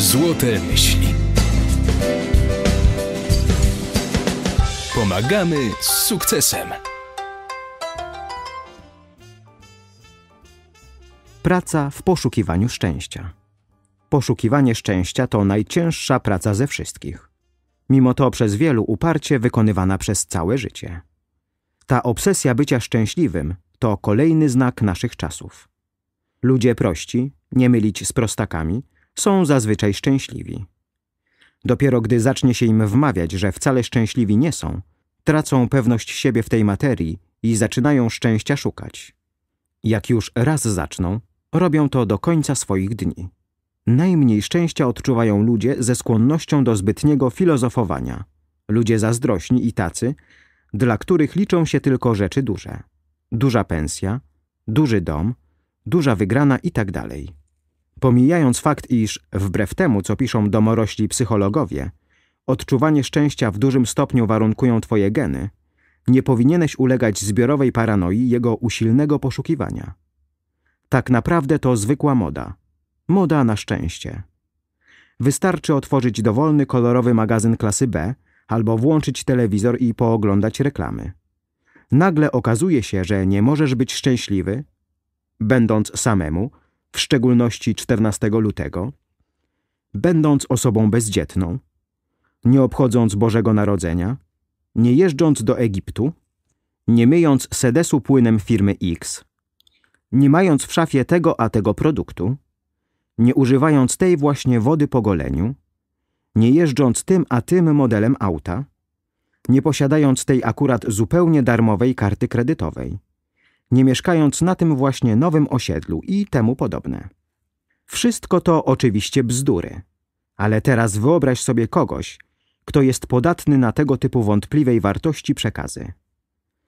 Złote myśli. Pomagamy z sukcesem. Praca w poszukiwaniu szczęścia. Poszukiwanie szczęścia to najcięższa praca ze wszystkich. Mimo to przez wielu uparcie wykonywana przez całe życie. Ta obsesja bycia szczęśliwym to kolejny znak naszych czasów. Ludzie prości, nie mylić z prostakami, są zazwyczaj szczęśliwi. Dopiero gdy zacznie się im wmawiać, że wcale szczęśliwi nie są, tracą pewność siebie w tej materii i zaczynają szczęścia szukać. Jak już raz zaczną, robią to do końca swoich dni. Najmniej szczęścia odczuwają ludzie ze skłonnością do zbytniego filozofowania, ludzie zazdrośni i tacy, dla których liczą się tylko rzeczy duże. Duża pensja, duży dom, duża wygrana itd. Pomijając fakt, iż wbrew temu, co piszą domorośli psychologowie, odczuwanie szczęścia w dużym stopniu warunkują twoje geny, nie powinieneś ulegać zbiorowej paranoi jego usilnego poszukiwania. Tak naprawdę to zwykła moda. Moda na szczęście. Wystarczy otworzyć dowolny kolorowy magazyn klasy B albo włączyć telewizor i pooglądać reklamy. Nagle okazuje się, że nie możesz być szczęśliwy, będąc samemu, w szczególności 14 lutego, będąc osobą bezdzietną, nie obchodząc Bożego Narodzenia, nie jeżdżąc do Egiptu, nie myjąc sedesu płynem firmy X, nie mając w szafie tego a tego produktu, nie używając tej właśnie wody po goleniu, nie jeżdżąc tym a tym modelem auta, nie posiadając tej akurat zupełnie darmowej karty kredytowej, nie mieszkając na tym właśnie nowym osiedlu i temu podobne. Wszystko to oczywiście bzdury, ale teraz wyobraź sobie kogoś, kto jest podatny na tego typu wątpliwej wartości przekazy.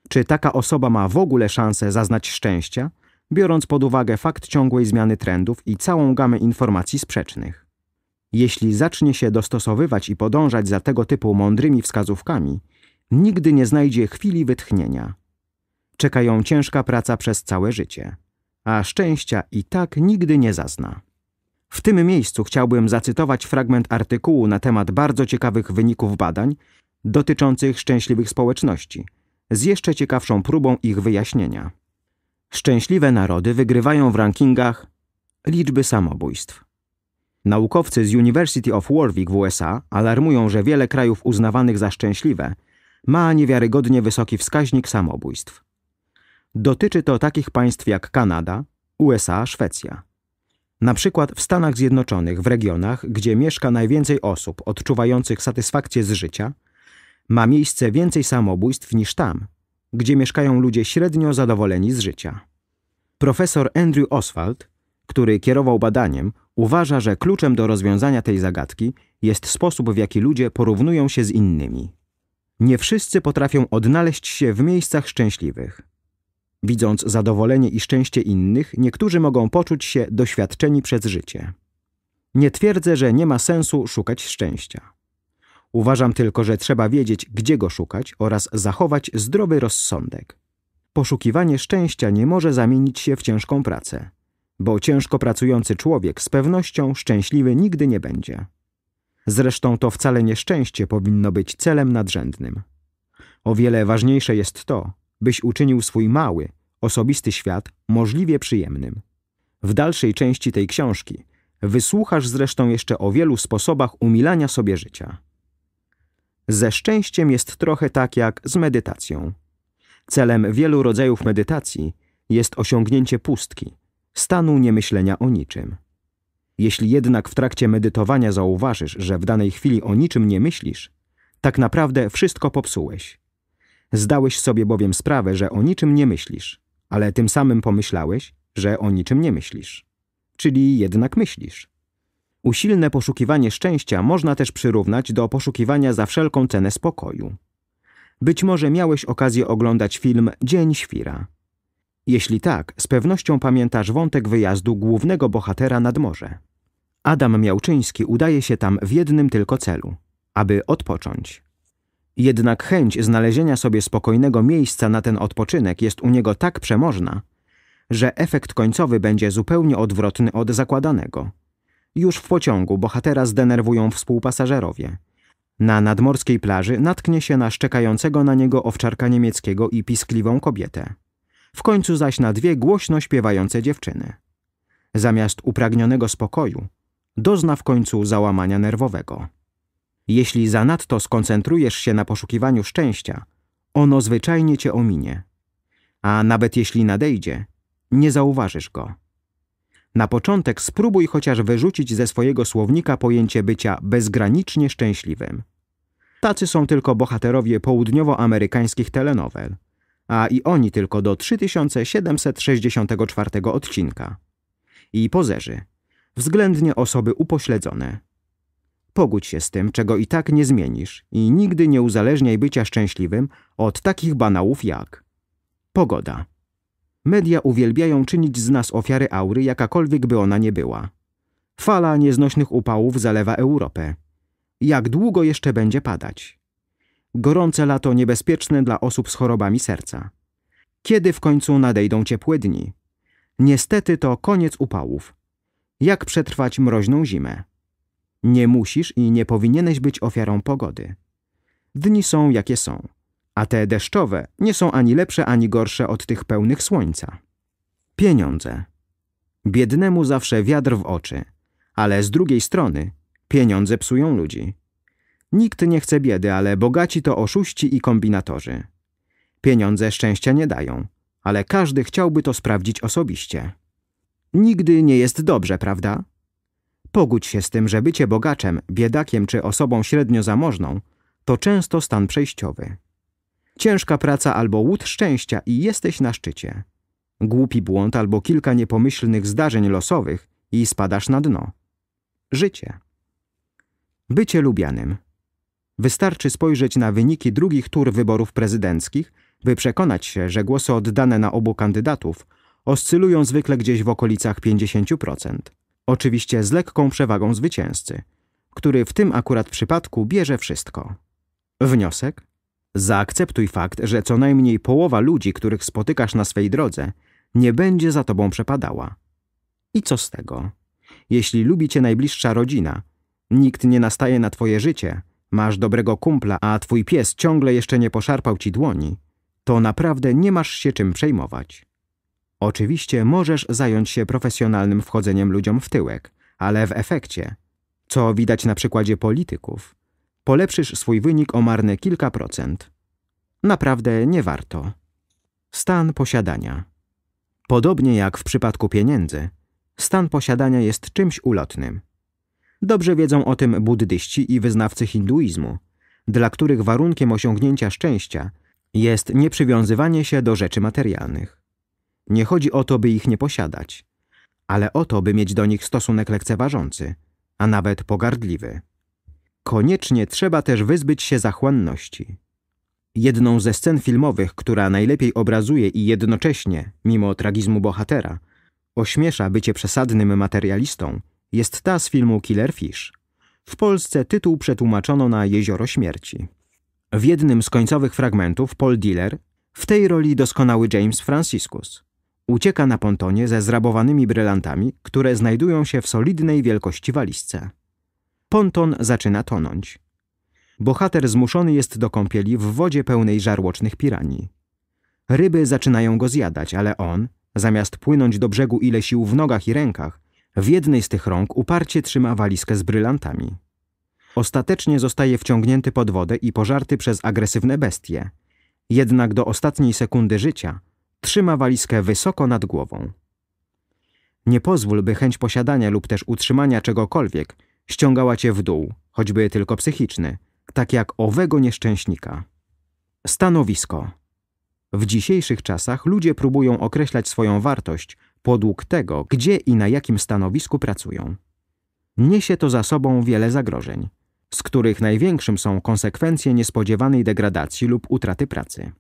Czy taka osoba ma w ogóle szansę zaznać szczęścia, biorąc pod uwagę fakt ciągłej zmiany trendów i całą gamę informacji sprzecznych? Jeśli zacznie się dostosowywać i podążać za tego typu mądrymi wskazówkami, nigdy nie znajdzie chwili wytchnienia. Czeka ją ciężka praca przez całe życie, a szczęścia i tak nigdy nie zazna. W tym miejscu chciałbym zacytować fragment artykułu na temat bardzo ciekawych wyników badań dotyczących szczęśliwych społeczności, z jeszcze ciekawszą próbą ich wyjaśnienia. Szczęśliwe narody wygrywają w rankingach liczby samobójstw. Naukowcy z University of Warwick w USA alarmują, że wiele krajów uznawanych za szczęśliwe ma niewiarygodnie wysoki wskaźnik samobójstw. Dotyczy to takich państw jak Kanada, USA, Szwecja. Na przykład w Stanach Zjednoczonych, w regionach, gdzie mieszka najwięcej osób odczuwających satysfakcję z życia, ma miejsce więcej samobójstw niż tam, gdzie mieszkają ludzie średnio zadowoleni z życia. Profesor Andrew Oswald, który kierował badaniem, uważa, że kluczem do rozwiązania tej zagadki jest sposób, w jaki ludzie porównują się z innymi. Nie wszyscy potrafią odnaleźć się w miejscach szczęśliwych. Widząc zadowolenie i szczęście innych, niektórzy mogą poczuć się doświadczeni przez życie. Nie twierdzę, że nie ma sensu szukać szczęścia. Uważam tylko, że trzeba wiedzieć, gdzie go szukać oraz zachować zdrowy rozsądek. Poszukiwanie szczęścia nie może zamienić się w ciężką pracę, bo ciężko pracujący człowiek z pewnością szczęśliwy nigdy nie będzie. Zresztą to wcale nie szczęście powinno być celem nadrzędnym. O wiele ważniejsze jest to, byś uczynił swój mały, osobisty świat możliwie przyjemnym. W dalszej części tej książki wysłuchasz zresztą jeszcze o wielu sposobach umilania sobie życia. Ze szczęściem jest trochę tak jak z medytacją. Celem wielu rodzajów medytacji jest osiągnięcie pustki, stanu niemyślenia o niczym. Jeśli jednak w trakcie medytowania zauważysz, że w danej chwili o niczym nie myślisz, tak naprawdę wszystko popsułeś. Zdałeś sobie bowiem sprawę, że o niczym nie myślisz, ale tym samym pomyślałeś, że o niczym nie myślisz. Czyli jednak myślisz. Usilne poszukiwanie szczęścia można też przyrównać do poszukiwania za wszelką cenę spokoju. Być może miałeś okazję oglądać film Dzień Świra. Jeśli tak, z pewnością pamiętasz wątek wyjazdu głównego bohatera nad morze. Adam Miałczyński udaje się tam w jednym tylko celu – aby odpocząć. Jednak chęć znalezienia sobie spokojnego miejsca na ten odpoczynek jest u niego tak przemożna, że efekt końcowy będzie zupełnie odwrotny od zakładanego. Już w pociągu bohatera zdenerwują współpasażerowie. Na nadmorskiej plaży natknie się na szczekającego na niego owczarka niemieckiego i piskliwą kobietę. W końcu zaś na dwie głośno śpiewające dziewczyny. Zamiast upragnionego spokoju, dozna w końcu załamania nerwowego. Jeśli zanadto skoncentrujesz się na poszukiwaniu szczęścia, ono zwyczajnie cię ominie. A nawet jeśli nadejdzie, nie zauważysz go. Na początek spróbuj chociaż wyrzucić ze swojego słownika pojęcie bycia bezgranicznie szczęśliwym. Tacy są tylko bohaterowie południowoamerykańskich telenowel, a i oni tylko do 3764 odcinka. I pozerzy, względnie osoby upośledzone. Pogódź się z tym, czego i tak nie zmienisz i nigdy nie uzależniaj bycia szczęśliwym od takich banałów jak pogoda. Media uwielbiają czynić z nas ofiary aury, jakakolwiek by ona nie była. Fala nieznośnych upałów zalewa Europę. Jak długo jeszcze będzie padać? Gorące lato niebezpieczne dla osób z chorobami serca. Kiedy w końcu nadejdą ciepłe dni? Niestety to koniec upałów. Jak przetrwać mroźną zimę? Nie musisz i nie powinieneś być ofiarą pogody. Dni są jakie są a te deszczowe nie są ani lepsze, ani gorsze od tych pełnych słońca. Pieniądze. Biednemu zawsze wiatr w oczy, ale z drugiej strony pieniądze psują ludzi. Nikt nie chce biedy, ale bogaci to oszuści i kombinatorzy. Pieniądze szczęścia nie dają, ale każdy chciałby to sprawdzić osobiście. Nigdy nie jest dobrze, prawda? Pogódź się z tym, że bycie bogaczem, biedakiem czy osobą średnio zamożną to często stan przejściowy. Ciężka praca albo łód szczęścia i jesteś na szczycie. Głupi błąd albo kilka niepomyślnych zdarzeń losowych i spadasz na dno. Życie. Bycie lubianym. Wystarczy spojrzeć na wyniki drugich tur wyborów prezydenckich, by przekonać się, że głosy oddane na obu kandydatów oscylują zwykle gdzieś w okolicach 50%. Oczywiście z lekką przewagą zwycięzcy, który w tym akurat przypadku bierze wszystko. Wniosek? Zaakceptuj fakt, że co najmniej połowa ludzi, których spotykasz na swej drodze, nie będzie za tobą przepadała. I co z tego? Jeśli lubi cię najbliższa rodzina, nikt nie nastaje na twoje życie, masz dobrego kumpla, a twój pies ciągle jeszcze nie poszarpał ci dłoni, to naprawdę nie masz się czym przejmować. Oczywiście możesz zająć się profesjonalnym wchodzeniem ludziom w tyłek, ale w efekcie, co widać na przykładzie polityków, polepszysz swój wynik o marne kilka procent. Naprawdę nie warto. Stan posiadania. Podobnie jak w przypadku pieniędzy, stan posiadania jest czymś ulotnym. Dobrze wiedzą o tym buddyści i wyznawcy hinduizmu, dla których warunkiem osiągnięcia szczęścia jest nieprzywiązywanie się do rzeczy materialnych. Nie chodzi o to, by ich nie posiadać, ale o to, by mieć do nich stosunek lekceważący, a nawet pogardliwy. Koniecznie trzeba też wyzbyć się zachłanności. Jedną ze scen filmowych, która najlepiej obrazuje i jednocześnie, mimo tragizmu bohatera, ośmiesza bycie przesadnym materialistą, jest ta z filmu Killer Fish. W Polsce tytuł przetłumaczono na Jezioro Śmierci. W jednym z końcowych fragmentów Paul Diller, w tej roli doskonały James Franciscus, ucieka na pontonie ze zrabowanymi brylantami, które znajdują się w solidnej wielkości walizce. Ponton zaczyna tonąć. Bohater zmuszony jest do kąpieli w wodzie pełnej żarłocznych piranii. Ryby zaczynają go zjadać, ale on, zamiast płynąć do brzegu ile sił w nogach i rękach, w jednej z tych rąk uparcie trzyma walizkę z brylantami. Ostatecznie zostaje wciągnięty pod wodę i pożarty przez agresywne bestie. Jednak do ostatniej sekundy życia trzyma walizkę wysoko nad głową. Nie pozwól, by chęć posiadania lub też utrzymania czegokolwiek ściągała cię w dół, choćby tylko psychiczny, tak jak owego nieszczęśnika. Stanowisko. W dzisiejszych czasach ludzie próbują określać swoją wartość podług tego, gdzie i na jakim stanowisku pracują. Niesie to za sobą wiele zagrożeń, z których największym są konsekwencje niespodziewanej degradacji lub utraty pracy.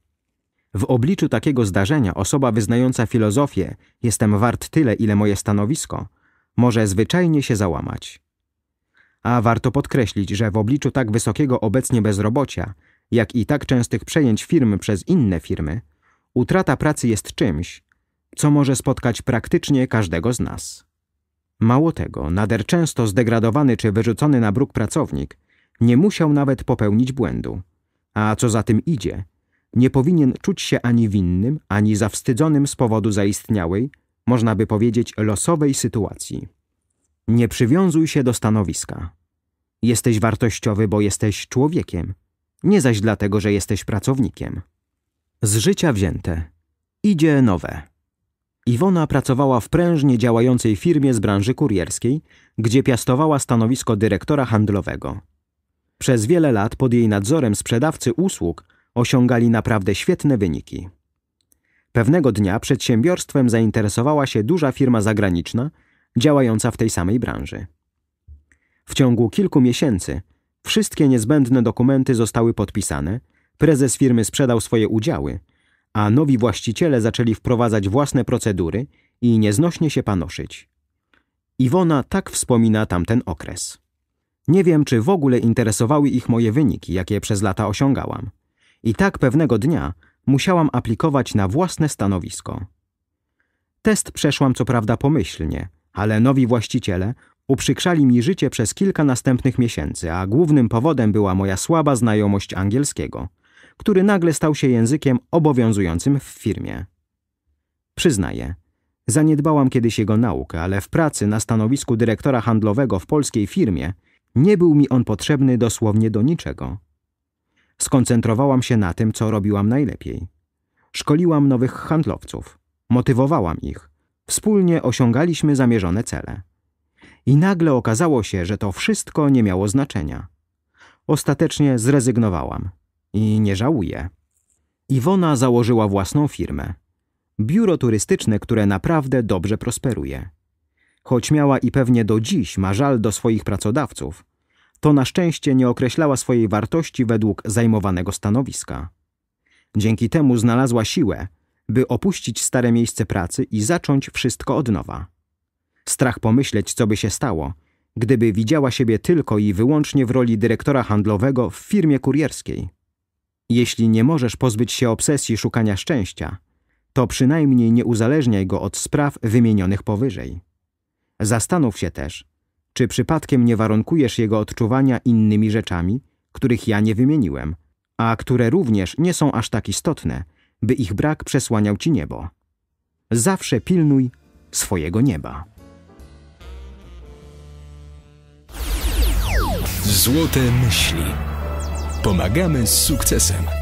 W obliczu takiego zdarzenia osoba wyznająca filozofię jestem wart tyle, ile moje stanowisko, może zwyczajnie się załamać. A warto podkreślić, że w obliczu tak wysokiego obecnie bezrobocia, jak i tak częstych przejęć firm przez inne firmy, utrata pracy jest czymś, co może spotkać praktycznie każdego z nas. Mało tego, nader często zdegradowany czy wyrzucony na bruk pracownik nie musiał nawet popełnić błędu. A co za tym idzie, nie powinien czuć się ani winnym, ani zawstydzonym z powodu zaistniałej, można by powiedzieć losowej sytuacji. Nie przywiązuj się do stanowiska. Jesteś wartościowy, bo jesteś człowiekiem, nie zaś dlatego, że jesteś pracownikiem. Z życia wzięte. Idzie nowe. Iwona pracowała w prężnie działającej firmie z branży kurierskiej, gdzie piastowała stanowisko dyrektora handlowego. Przez wiele lat pod jej nadzorem sprzedawcy usług osiągali naprawdę świetne wyniki. Pewnego dnia przedsiębiorstwem zainteresowała się duża firma zagraniczna działająca w tej samej branży. W ciągu kilku miesięcy wszystkie niezbędne dokumenty zostały podpisane, prezes firmy sprzedał swoje udziały, a nowi właściciele zaczęli wprowadzać własne procedury i nieznośnie się panoszyć. Iwona tak wspomina tamten okres. Nie wiem, czy w ogóle interesowały ich moje wyniki, jakie przez lata osiągałam. I tak pewnego dnia musiałam aplikować na własne stanowisko. Test przeszłam co prawda pomyślnie, ale nowi właściciele uprzykrzali mi życie przez kilka następnych miesięcy, a głównym powodem była moja słaba znajomość angielskiego, który nagle stał się językiem obowiązującym w firmie. Przyznaję, zaniedbałam kiedyś jego naukę, ale w pracy na stanowisku dyrektora handlowego w polskiej firmie nie był mi on potrzebny dosłownie do niczego. Skoncentrowałam się na tym, co robiłam najlepiej. Szkoliłam nowych handlowców, motywowałam ich, wspólnie osiągaliśmy zamierzone cele. I nagle okazało się, że to wszystko nie miało znaczenia. Ostatecznie zrezygnowałam i nie żałuję. Iwona założyła własną firmę. Biuro turystyczne, które naprawdę dobrze prosperuje. Choć miała i pewnie do dziś ma żal do swoich pracodawców, to na szczęście nie określała swojej wartości według zajmowanego stanowiska. Dzięki temu znalazła siłę, by opuścić stare miejsce pracy i zacząć wszystko od nowa. Strach pomyśleć, co by się stało, gdyby widziała siebie tylko i wyłącznie w roli dyrektora handlowego w firmie kurierskiej. Jeśli nie możesz pozbyć się obsesji szukania szczęścia, to przynajmniej nie uzależniaj go od spraw wymienionych powyżej. Zastanów się też, czy przypadkiem nie warunkujesz jego odczuwania innymi rzeczami, których ja nie wymieniłem, a które również nie są aż tak istotne, by ich brak przesłaniał ci niebo. Zawsze pilnuj swojego nieba. Złote myśli. Pomagamy z sukcesem.